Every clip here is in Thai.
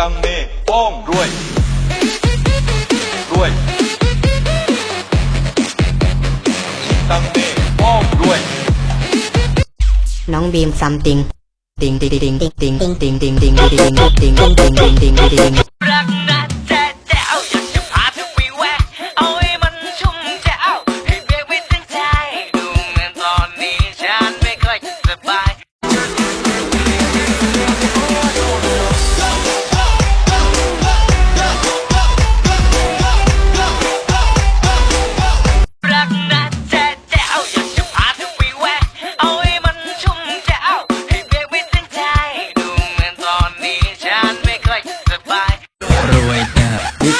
ตังเมโป้งรวยรวยชิงตังเมโป้งรวย น้องบีมซัมติงติงติงติงติงติงติงติงติงติงติงติงติงติงติงติงติงรักนะแจ๊ะแจ๋วอยากจะพาเธอไปแวะเอาให้มันชุ่มแจ๋วให้เบียกไปตั้งใจดูเหมือนตอนนี้ฉันไม่ค่อยสบาย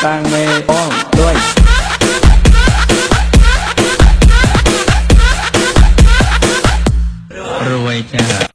ตั้งไม่ป้องด้วยรวยจ้า